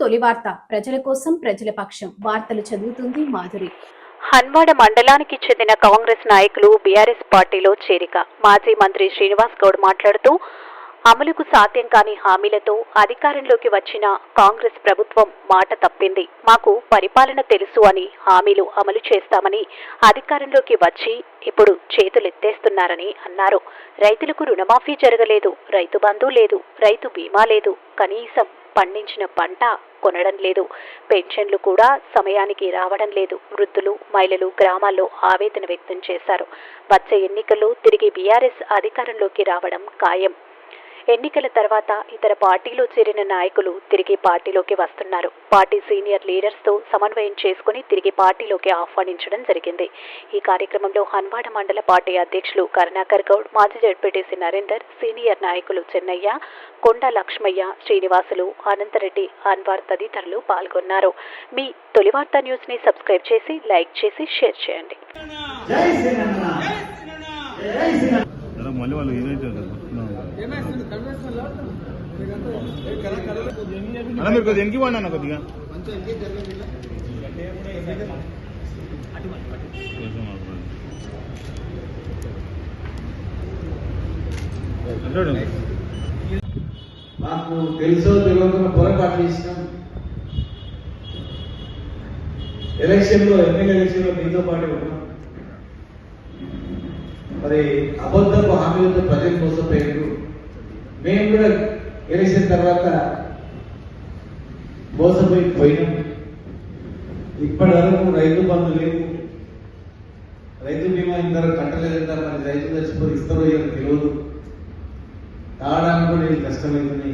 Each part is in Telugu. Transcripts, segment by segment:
తొలి వార్త. ప్రజల కోసం ప్రజల పక్షం. వార్తలు చదువుతుంది మాధురి. హన్వాడ మండలానికి చెందిన కాంగ్రెస్ నాయకులు బీఆర్ఎస్ పార్టీలో చేరిక. మాజీ మంత్రి శ్రీనివాస్ గౌడ్ మాట్లాడుతూ అమలుకు సాధ్యం కాని హామీలతో అధికారంలోకి వచ్చిన కాంగ్రెస్ ప్రభుత్వం మాట తప్పింది. మాకు పరిపాలన తెలుసు అని హామీలు అమలు చేస్తామని అధికారంలోకి వచ్చి ఇప్పుడు చేతులెత్తేస్తున్నారని అన్నారు. రైతులకు రుణమాఫీ జరగలేదు. రైతు బంధు లేదు. రైతు బీమా లేదు. కనీసం పండించిన పంట కొనడం లేదు. పెన్షన్లు కూడా సమయానికి రావడం లేదు. వృద్ధులు మహిళలు గ్రామాల్లో ఆవేదన వ్యక్తం చేశారు. వచ్చే ఎన్నికల్లో తిరిగి బీఆర్ఎస్ అధికారంలోకి రావడం ఖాయం. ఎన్నికల తర్వాత ఇతర పార్టీలో చేరిన నాయకులు తిరిగి పార్టీలోకి వస్తున్నారు. పార్టీ సీనియర్ లీడర్స్తో సమన్వయం చేసుకుని తిరిగి పార్టీలోకి ఆహ్వానించడం జరిగింది. ఈ కార్యక్రమంలో హన్వాడ మండల పార్టీ అధ్యక్షులు కరుణాకర్ గౌడ్ మాజీ జడ్పీటీసీ నరేందర్ సీనియర్ నాయకులు చెన్నయ్య కొండ లక్ష్మయ్య శ్రీనివాసులు అనంతరెడ్డి అన్వార్ తదితరులు పాల్గొన్నారు. మీ తొలి వార్త న్యూస్ని సబ్స్క్రైబ్ చేసి లైక్ చేసి షేర్ చేయండి. మళ్ళీ వాళ్ళు ఏదైతే అలా మీరు కొద్దిగా వెనక్కి పోండి అన్న కొద్దిగా. మాకు తెలుసో తెలియకుండా పొరపాటు చేసినాం. ఎలక్షన్లో ఎమ్మెల్యే ఎలక్షన్లో మీతో పాటు ఉన్నాం. మరి అబద్ధపు హామీలతో ప్రజలు మోసపోయారు మేము కూడా ఎలక్షన్ తర్వాత మోసపోయి పోయినాం. ఇప్పటి వరకు రైతు బంధు లేవు. రైతు బీమా ఇంతవరకు కట్టలేదంటారు మరి రైతు చచ్చిపోయి ఇస్తారో ఏమో తెలియదు. తాగడానికి కూడా ఇది కష్టమవుతుంది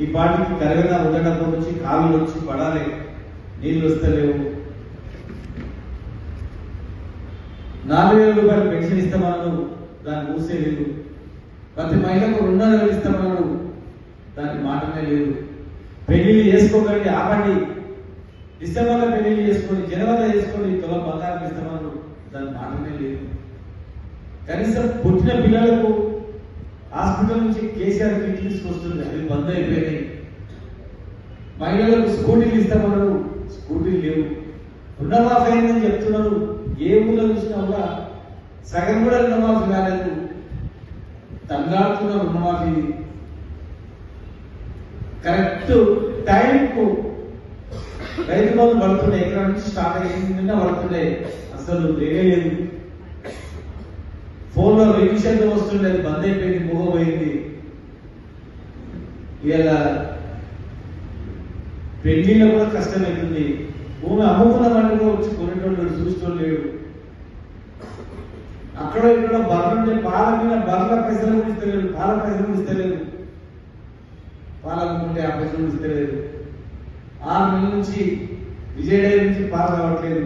ఈ పాటికి కరగదా ఉండటం వచ్చి కాలు వచ్చి పడాలి. నీళ్ళు వస్తలేవు. నాలుగు వేల రూపాయలు పెన్షన్ ఇస్తామన్నారు దాన్ని మూసే లేదు. ప్రతి మహిళకు రెండు వందలు ఇస్తామన్నారు దానికి మాటనే లేదు. పెళ్ళిళ్ళు చేసుకోకండి ఆపండి. డిసెంబర్లో పెళ్ళిళ్ళు చేసుకొని జనవరిలో చేసుకొని తొల బంగారం ఇస్తామన్నారు దాని మాటనే లేదు. కనీసం పుట్టిన పిల్లలకు హాస్పిటల్ నుంచి కేసీఆర్ కిట్ తీసుకొస్తుంది. అవి బంద్ అయిపోయినాయి. మహిళలకు స్కూటీలు ఇస్తామన్నారు స్కూటీలు లేవు. రుణమాఫీ అయిందని చెప్తున్నారు ఏ ఊళ్ళో చూసినా కూడా సగం కూడా రుణమాఫీ కాలేదు. తంగాడుతున్న రుణమాఫీ కరెక్ట్ టైంకు రైతు బంధు పడుతుండే ఎక్కడ నుంచి స్టార్ట్ అయ్యిందంటే పడుతుండే. అసలు లేదు. ఫోన్లో రివిషన్ వస్తుండే బంద్ అయిపోయింది మూగపోయింది ఇలా పెళ్ళిలో కూడా కష్టమవుతుంది భూమి అమ్ముకున్న కూడా వచ్చి కొనేటోళ్ళు చూసేటోళ్ళు లేడు అక్కడ ఇక్కడ బర్రె పాల మీద బర్రెల పైసలు కూడా ఇస్తలేదు పాల పైసలు కూడా ఇస్తలేదు. పాల అమ్ముకుంటే ఆ పైసలు కూడా ఇస్తలేదు. ఆరు నెలల నుంచి విజయ డైరీ నుంచి పాలు రావట్లేదు.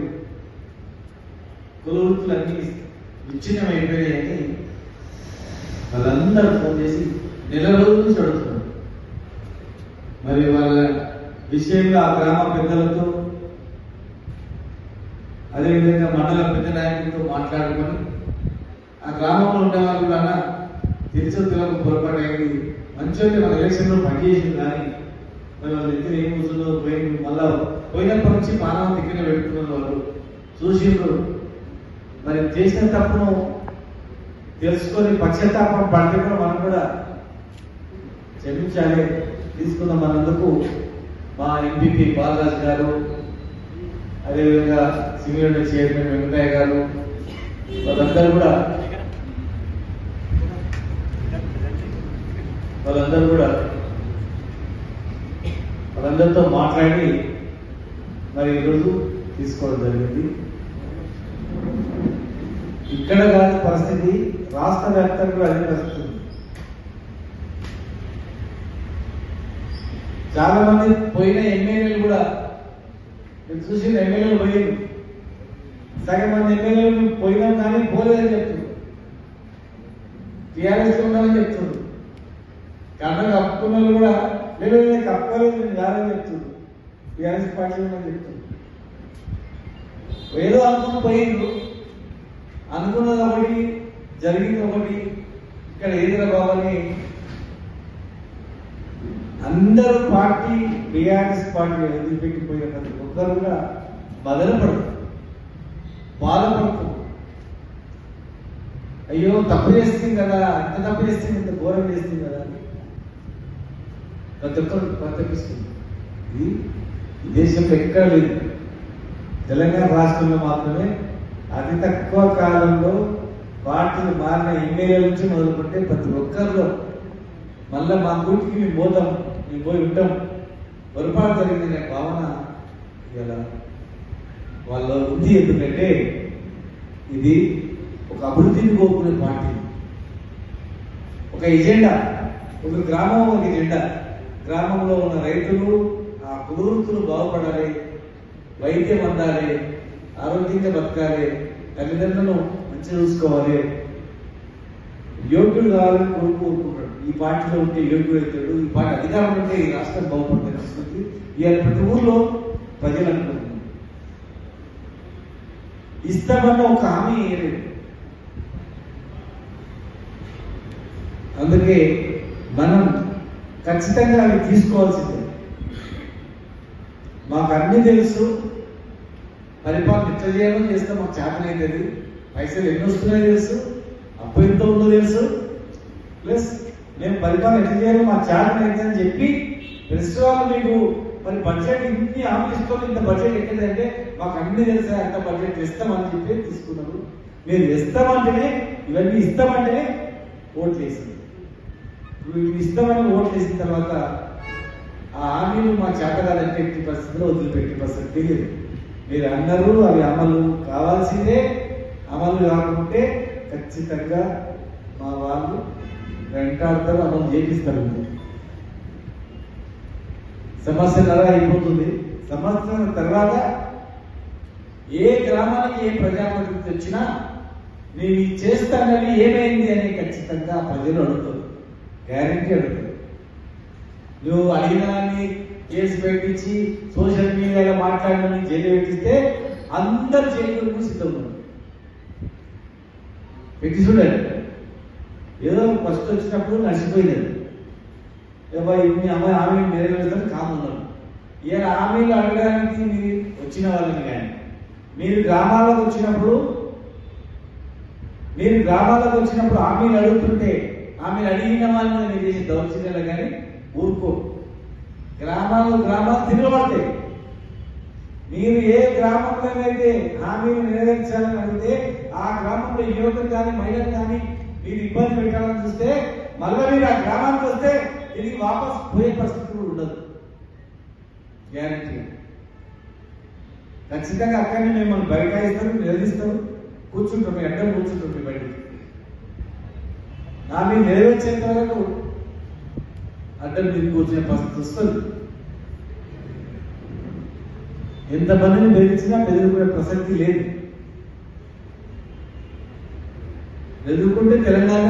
కుల వృత్తులు అన్ని విచ్ఛిన్నం అయిపోయాయని వాళ్ళందరూ ఫోన్ చేసి నెల రోజుల నుంచి అడుగుతున్నారు. మరి వాళ్ళ విషయంగా ఆ గ్రామ పెద్దలతో అదేవిధంగా మండల పెద్ద నాయకులతో మాట్లాడుకొని ఆ గ్రామంలో ఉండే వాళ్ళు కూడా తెలిసొద్దులకు పొరపాటు అయింది. మంచిగా మన ఎలక్షన్లో పనిచేసింది కానీ మరి వాళ్ళ దగ్గర ఏం కూర్చుందో పోయింది. మళ్ళా పోయినప్పటి నుంచి మానవ దగ్గర పెట్టుకున్న వాళ్ళు చూసిండ్రు. మరి చేసిన తప్పును తెలుసుకొని పశ్చాత్తాపం పడితే కూడా మనం కూడా క్షమించాలి. తీసుకున్న మనందుకు మా ఎంపీపీ బాలరాజ్ గారు. అదేవిధంగా సీనియర్ చైర్మన్ వెంకయ్య గారు వాళ్ళందరూ కూడా వాళ్ళందరూ కూడా వాళ్ళందరితో మాట్లాడి మరి ఈరోజు తీసుకోవడం జరిగింది. ఇక్కడ కాని పరిస్థితి రాష్ట్ర వ్యాప్తంగా అదే పరిస్థితి చాలా మంది పోయిన ఎమ్మెల్యేలు కూడా చూసిన ఎమ్మెల్యేలు పోయింది సగం మంది ఎమ్మెల్యేలు పోయినాం కానీ పోలేదని చెప్తున్నారు. టీఆర్ఎస్ ఉన్నామని చెప్తున్నారు. కన్న కప్పుకున్న వాళ్ళు కూడా లేదు నేను కప్పుకోలేదు నేను కాదని చెప్తున్నారు. టీఆర్ఎస్ పార్టీ ఉందని చెప్తున్నారు. ఏదో అనుకుని పోయిండ్రు. అనుకున్నది ఒకటి జరిగింది ఒకటి ఇక్కడ ఏదిరా బాబని అందరూ పార్టీ బీఆర్ఎస్ పార్టీ వదిలిపెట్టిపోయిన ప్రతి ఒక్కరు కూడా బదలపడతారు బాధపడతారు అయ్యో తప్పు చేస్తుంది కదా ఎంత తప్పు చేస్తుంది ఇంత ఘోరం చేస్తుంది కదా అని. ప్రతి ఒక్కరు ప్రతిపిస్తుంది ఇది ఈ దేశంలో ఎక్కడ లేదు. తెలంగాణ రాష్ట్రంలో మాత్రమే అతి తక్కువ కాలంలో పార్టీలు మారిన ఎమ్మెల్యే నుంచి మొదలుకుంటే ప్రతి ఒక్కరిలో మళ్ళా మా కూటికి మేము పోతాం మేము పోయి ఉంటాం. పొరపాటు జరిగిందనే భావన ఇలా వాళ్ళ ఉంది ఎందుకంటే ఇది ఒక అభివృద్ధిని కోరుకునే పార్టీ. ఒక ఎజెండా ఒక గ్రామం ఒక ఎజెండా. గ్రామంలో ఉన్న రైతులు ఆ కుదురుతులు బాగుపడాలి వైద్యం అందాలి ఆరోగ్యంగా బతకాలి తల్లిదండ్రులను మంచిగా చూసుకోవాలి. యోగ్యుడు కావాలని కోరుకుంటున్నాడు ఈ పార్టీలో ఉంటే యోగ్యుడు అవుతాడు ఈ పార్టీ అధికారం ఉంటే ఈ రాష్ట్రం బాగుపడుతుంది సంస్కృతి ఇవాళ ప్రతి ఊర్లో ప్రజలు ఇస్తామన్న ఒక హామీ లేదు అందుకే మనం ఖచ్చితంగా అవి తీసుకోవాల్సిందే. మాకు అన్ని తెలుసు. పరిపాలన ఎట్లా చేయాలో చేస్తే మాకు చేతనైతుంది పైసలు ఎన్ని వస్తున్నాయో తెలుసు. అప్పు ఎంత ఉందో తెలుసు. ప్లస్ మేము పరిపాలన ఎట్లా చేయాలో మాకు చేతనైతే అని చెప్పి ప్రెస్ వాళ్ళు మీకు మరి బడ్జెట్ ఇన్ని ఆఫీస్తో ఇంత బడ్జెట్ ఎక్కడంటే మాకు అన్ని తెలుసా అంత బడ్జెట్ ఇస్తామని చెప్పి తీసుకున్నారు మీరు ఇస్తామంటేనే ఇవన్నీ ఇస్తామంటేనే ఓట్లు వేసింది. వీటిని ఇస్తామని ఓట్లు వేసిన తర్వాత ఆ హామీలు మా చేతగాలంటే ఎట్టి పరిస్థితిలో వదిలిపెట్టే పరిస్థితి తెలియదు. మీరు అన్నారు అవి అమలు కావాల్సిందే అమలు కాకుంటే ఖచ్చితంగా మా వాళ్ళు వెంటాడతారు అమలు చేపిస్తారు. సంవత్సరం తర్వాత అయిపోతుంది. సంవత్సరం తర్వాత ఏ గ్రామానికి ఏ ప్రజాప్రతినిధి వచ్చినా నేను ఇది చేస్తానని ఏమైంది అని ఖచ్చితంగా ప్రజలు అడుగుతారు. గ్యారంటీ అడుగుతారు. నువ్వు అడిగిన దాన్ని కేసు పెట్టించి సోషల్ మీడియాలో మాట్లాడిన జైలు పెట్టిస్తే అందరు జైలు సిద్ధం పెట్టి చూడండి. ఏదో ఫస్ట్ వచ్చినప్పుడు నడిచిపోయినది ఏవో ఇన్ని అమ్మాయి హామీ నెరవేరుతారు కామున్నారు ఏ హామీలు అడగడానికి మీరు వచ్చిన వాళ్ళని కానీ మీరు గ్రామాలకు వచ్చినప్పుడు మీరు గ్రామాలకు వచ్చినప్పుడు హామీలు అడుగుతుంటే హామీలు అడిగిన వాళ్ళని మీరు చేసే దౌర్జన్యాలు కానీ ఊరుకో. గ్రామాలు గ్రామాలు తిరగబడతాయి. మీరు ఏ గ్రామంలో అయితే హామీలు నెరవేర్చాలని అడిగితే ఆ గ్రామంలో యువతలు కానీ మహిళలు కానీ మీరు ఇబ్బంది పెట్టాలని చూస్తే మళ్ళీ మీరు ఆ గ్రామానికి వస్తే తిరిగి వాపస్ పోయే పరిస్థితి కూడా ఉండదు. గ్యారంటీ ఖచ్చితంగా అక్కడనే మిమ్మల్ని బైఠాయిస్తారు నిలదీస్తారు. కూర్చుంటాం మీ అడ్డం కూర్చుంటాం మీ బయట నా మీరు నెరవేర్చేంత వరకు అడ్డం మీద కూర్చునే పరిస్థితి వస్తుంది. ఎంతమందిని బెదిరించినా బెదిరిపోయే ప్రసక్తి లేదు. ఎదుర్కొంటే తెలంగాణ